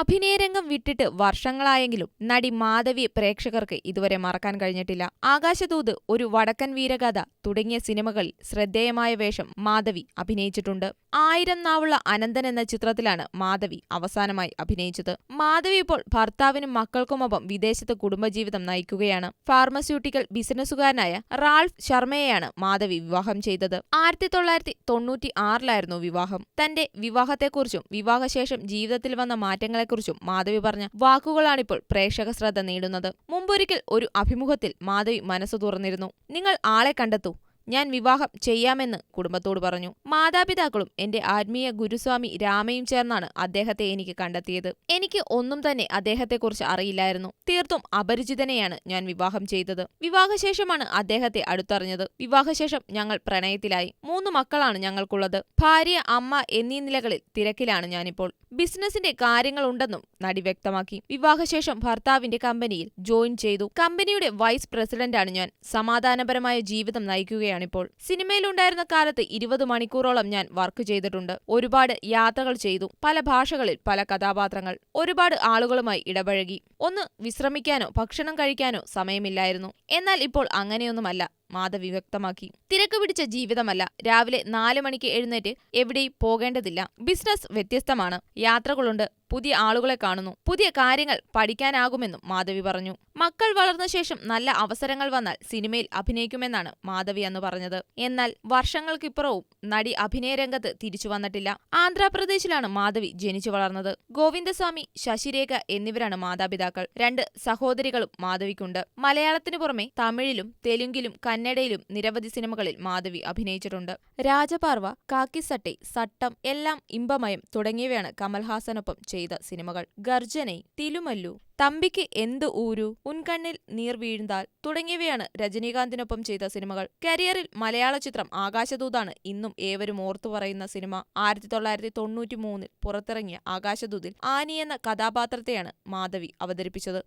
അഭിനയരംഗം വിട്ടിട്ട് വർഷങ്ങളായെങ്കിലും നടി മാധവി പ്രേക്ഷകർക്ക് ഇതുവരെ മറക്കാൻ കഴിഞ്ഞിട്ടില്ല. ആകാശദൂത് ഒരു വടക്കൻ വീരകഥ തുടങ്ങിയ സിനിമകളിൽ ശ്രദ്ധേയമായ വേഷം മാധവി അഭിനയിച്ചിട്ടുണ്ട്. ആയിരം നാവുള്ള അനന്തൻ എന്ന ചിത്രത്തിലാണ് മാധവി അവസാനമായി അഭിനയിച്ചത്. മാധവി ഇപ്പോൾ ഭർത്താവിനും മക്കൾക്കുമൊപ്പം വിദേശത്ത് കുടുംബജീവിതം നയിക്കുകയാണ്. ഫാർമസ്യൂട്ടിക്കൽ ബിസിനസ്സുകാരനായ റാൾഫ് ശർമ്മയെയാണ് മാധവി വിവാഹം ചെയ്തത്. ആയിരത്തി തൊള്ളായിരത്തി തൊണ്ണൂറ്റി ആറിലായിരുന്നു വിവാഹം. തന്റെ വിവാഹത്തെക്കുറിച്ചും വിവാഹശേഷം ജീവിതത്തിൽ വന്ന മാറ്റങ്ങളെക്കുറിച്ചും മാധവി പറഞ്ഞ വാക്കുകളാണിപ്പോൾ പ്രേക്ഷക ശ്രദ്ധ നേടുന്നത്. മുമ്പൊരിക്കൽ ഒരു അഭിമുഖത്തിൽ മാധവി മനസ്സു തുറന്നിരുന്നു. നിങ്ങൾ ആളെ കണ്ടെത്തൂ. ഞാൻ വിവാഹം ചെയ്യാമെന്ന് കുടുംബത്തോട് പറഞ്ഞു. മാതാപിതാക്കളും എന്റെ ആത്മീയ ഗുരുസ്വാമി രാമയും ചേർന്നാണ് അദ്ദേഹത്തെ എനിക്ക് കണ്ടെത്തിയത്. എനിക്ക് ഒന്നും തന്നെ അദ്ദേഹത്തെക്കുറിച്ച് അറിയില്ലായിരുന്നു. തീർത്തും അപരിചിതനെയാണ് ഞാൻ വിവാഹം ചെയ്തത്. വിവാഹശേഷമാണ് അദ്ദേഹത്തെ അടുത്തറിഞ്ഞത്. വിവാഹശേഷം ഞങ്ങൾ പ്രണയത്തിലായി. മൂന്ന് മക്കളാണ് ഞങ്ങൾക്കുള്ളത്. ഭാര്യ അമ്മ എന്നീ നിലകളിൽ തിരക്കിലാണ് ഞാനിപ്പോൾ. ബിസിനസിന്റെ കാര്യങ്ങളുണ്ടെന്നും നടി വ്യക്തമാക്കി. വിവാഹശേഷം ഭർത്താവിന്റെ കമ്പനിയിൽ ജോയിൻ ചെയ്തു. കമ്പനിയുടെ വൈസ് പ്രസിഡന്റാണ് ഞാൻ. സമാധാനപരമായ ജീവിതം നയിക്കുകയാണിപ്പോൾ. സിനിമയിലുണ്ടായിരുന്ന കാലത്ത് ഇരുപത് മണിക്കൂറോളം ഞാൻ വർക്ക് ചെയ്തിട്ടുണ്ട്. ഒരുപാട് യാത്രകൾ ചെയ്തു. പല ഭാഷകളിൽ പല കഥാപാത്രങ്ങൾ. ഒരുപാട് ആളുകളുമായി ഇടപഴകി. ഒന്ന് വിശ്രമിക്കാനോ ഭക്ഷണം കഴിക്കാനോ സമയമില്ലായിരുന്നു. എന്നാൽ ഇപ്പോൾ അങ്ങനെയൊന്നുമല്ല. മാധവി വ്യക്തമാക്കി. തിരക്ക് പിടിച്ച ജീവിതമല്ല. രാവിലെ നാല് മണിക്ക് എഴുന്നേറ്റ് എവിടെയും പോകേണ്ടതില്ല. ബിസിനസ് വ്യത്യസ്തമാണ്. യാത്രകളുണ്ട്. പുതിയ ആളുകളെ കാണുന്നു. പുതിയ കാര്യങ്ങൾ പഠിക്കാനാകുമെന്നും മാധവി പറഞ്ഞു. മക്കൾ വളർന്ന ശേഷം നല്ല അവസരങ്ങൾ വന്നാൽ സിനിമയിൽ അഭിനയിക്കുമെന്നാണ് മാധവി അന്ന് പറഞ്ഞത്. എന്നാൽ വർഷങ്ങൾക്കിപ്പുറവും നടി അഭിനയരംഗത്ത് തിരിച്ചു വന്നിട്ടില്ല. ആന്ധ്രാപ്രദേശിലാണ് മാധവി ജനിച്ചു വളർന്നത്. ഗോവിന്ദസ്വാമി ശശിരേഖ എന്നിവരാണ് മാതാപിതാക്കൾ. രണ്ട് സഹോദരികളും മാധവിക്കുണ്ട്. മലയാളത്തിനു പുറമെ തമിഴിലും തെലുങ്കിലും കന്നഡയിലും നിരവധി സിനിമകളിൽ മാധവി അഭിനയിച്ചിട്ടുണ്ട്. രാജപാർവ കാക്കിസട്ടെ സട്ടം എല്ലാം ഇമ്പമയം തുടങ്ങിയവയാണ് കമൽഹാസനൊപ്പം ചെയ്ത സിനിമകൾ. ഗർജനൈ തിലുമല്ലു തമ്പിക്ക് എന്ത് ഊരു ഉൻകണ്ണിൽ നീർ വീഴ്ന്താൽ തുടങ്ങിയവയാണ് രജനീകാന്തിനൊപ്പം ചെയ്ത സിനിമകൾ. കരിയറിൽ മലയാള ചിത്രം ആകാശദൂതാണ് ഇന്നും ഏവരും ഓർത്തു പറയുന്ന സിനിമ. ആയിരത്തി തൊള്ളായിരത്തി തൊണ്ണൂറ്റി മൂന്നിൽ പുറത്തിറങ്ങിയ ആകാശദൂതിൽ ആനി എന്ന കഥാപാത്രത്തെയാണ് മാധവി അവതരിപ്പിച്ചത്.